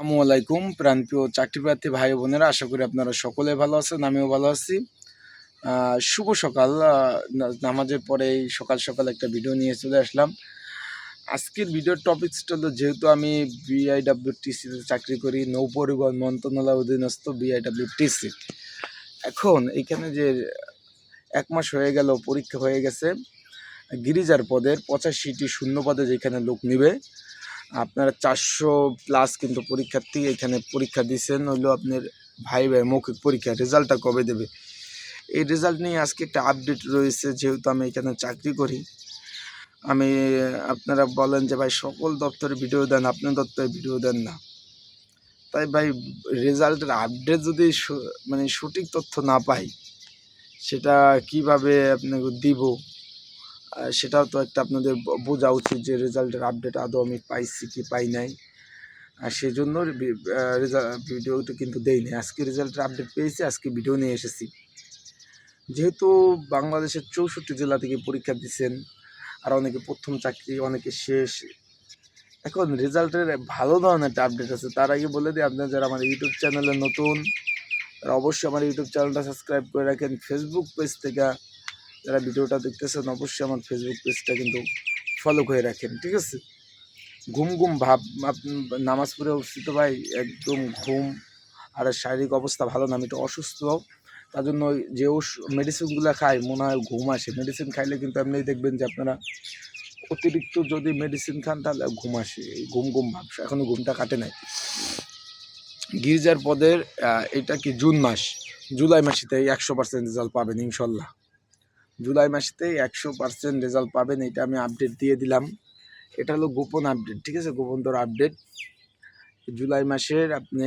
আসসালামু আলাইকুম, প্রাণপ্রিয় চাকরি প্রার্থী ভাই বোনেরা, আশা করি আপনারা সকলে ভালো আছেন, আমিও ভালো আছি। শুভ সকাল। নামাজের পরে সকাল সকাল একটা ভিডিও নিয়ে চলে আসলাম। আজকের ভিডিওর টপিকসটা হলো, যেহেতু আমি বিআইডাব্লিউটিসিতে চাকরি করি, নৌ পরিবহন মন্ত্রণালয় অধীনস্থ বিআইডাব্লিউটিসি এখন এখানে যে এক মাস হয়ে গেল, পরীক্ষা হয়ে গেছে, গিরিজার পদের পঁচাশিটি শূন্য পদে যেখানে লোক নিবে আপনারা চারশো প্লাস কিন্তু পরীক্ষার্থী এখানে পরীক্ষা দিচ্ছেন হইল আপনার ভাই ভাই মৌখিক পরীক্ষা, রেজাল্টটা কবে দেবে? এই রেজাল্ট নিয়ে আজকে একটা আপডেট রয়েছে, যেহেতু আমি এখানে চাকরি করি। আমি, আপনারা বলেন যে, ভাই, সকল দপ্তরে ভিডিও দেন আপনার দপ্তরে ভিডিও দেন না। তাই ভাই, রেজাল্টের আপডেট যদি মানে সঠিক তথ্য না পাই, সেটা কীভাবে আপনাকে দিব? সেটাও তো একটা আপনাদের বোঝা উচিত যে রেজাল্টের আপডেট আদৌ আমি পাইছি কি পাই নাই। আর সেই জন্য ভিডিওটা কিন্তু দেইনি আজকে রেজাল্টের আপডেট পেয়েছি, আজকে ভিডিও নিয়ে এসেছি। যেহেতু বাংলাদেশের চৌষট্টি জেলা থেকে পরীক্ষা দিচ্ছেন আর অনেকে প্রথম চাকরি, অনেকে শেষ। এখন রেজাল্টের ভালো ধরনের একটা আপডেট আছে। তার আগে বলে দিই, আপনারা যারা আমার ইউটিউব চ্যানেলে নতুন, তারা অবশ্যই আমার ইউটিউব চ্যানেলটা সাবস্ক্রাইব করে রাখেন। ফেসবুক পেজ থেকে যারা ভিডিওটা দেখতেছেন, অবশ্যই আমার ফেসবুক পেজটা কিন্তু ফলো করে রাখেন, ঠিক আছে? ঘুম ঘুম ভাব নামাজ পড়ে উঠছি তো ভাই, একদম ঘুম আর শারীরিক অবস্থা ভালো না, আমি একটু অসুস্থ। তার জন্য যে মেডিসিনগুলো খাই, মনে হয় ঘুম আসে। মেডিসিন খাইলে কিন্তু আপনি দেখবেন যে আপনারা অতিরিক্ত যদি মেডিসিন খান, তাহলে ঘুম আসে। এই ঘুম ঘুম ভাব এখনও ঘুমটা কাটে নাই। গির্জার পদের এটা কি জুন মাস? জুলাই মাসেতেই একশো পার্সেন্ট রেজাল্ট পাবেন, ইনশাল্লাহ। জুলাই মাসেতেই একশো পার্সেন্ট রেজাল্ট পাবেন, এটা আমি আপডেট দিয়ে দিলাম। এটা হলো গোপন আপডেট ঠিক আছে? গোপনতর আপডেট জুলাই মাসের আপনি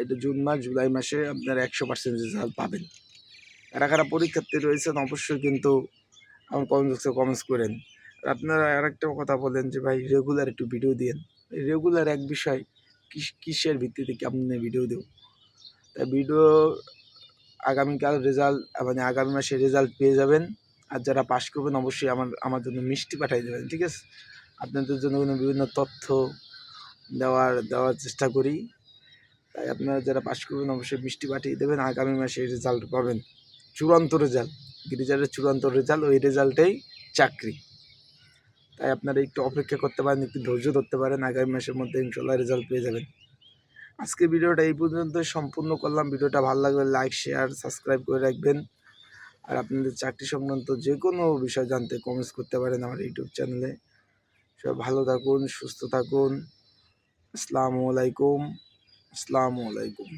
এটা জুন মাস, জুলাই মাসে আপনার একশো পার্সেন্ট রেজাল্ট পাবেন। কারা কারা পরীক্ষার্থী রয়েছেন, অবশ্যই কিন্তু আমার কমেন্ট বক্সে কমেন্টস করেন। আর আপনারা আরেকটা কথা বলেন যে, ভাই রেগুলার একটু ভিডিও দিন রেগুলার এক বিষয়, কিস- কিসের ভিত্তিতে কেমন ভিডিও দেব? তাই ভিডিও আগামীকাল রেজাল্ট মানে আগামী মাসে রেজাল্ট পেয়ে যাবেন। আর যারা পাশ করবেন, অবশ্যই আমার আমার জন্য মিষ্টি পাঠিয়ে দেবেন, ঠিক আছে? আপনাদের জন্য কোনো বিভিন্ন তথ্য দেওয়ার দেওয়ার চেষ্টা করি। তাই আপনারা যারা পাশ করবেন, অবশ্যই মিষ্টি পাঠিয়ে দেবেন। আগামী মাসে রেজাল্ট পাবেন। চূড়ান্ত রেজাল্ট গিরিজারের চূড়ান্ত রেজাল্ট ওই রেজাল্টেই চাকরি। তাই আপনারা একটু অপেক্ষা করতে পারেন, একটু ধৈর্য ধরতে পারেন। আগামী মাসের মধ্যে ইনশাল্লাহ রেজাল্ট পেয়ে যাবেন। আজকে ভিডিওটা এই পর্যন্ত। সম্পূর্ণ করলাম। ভিডিওটা ভালো লাগলে লাইক শেয়ার সাবস্ক্রাইব করে রাখবেন। আর আপনাদের চাকরি সংক্রান্ত যে কোনো বিষয় জানতে কমেন্টস করতে পারেন আমার ইউটিউব চ্যানেলে সব ভালো থাকুন, সুস্থ থাকুন। আসসালামু আলাইকুম। আসসালামু আলাইকুম।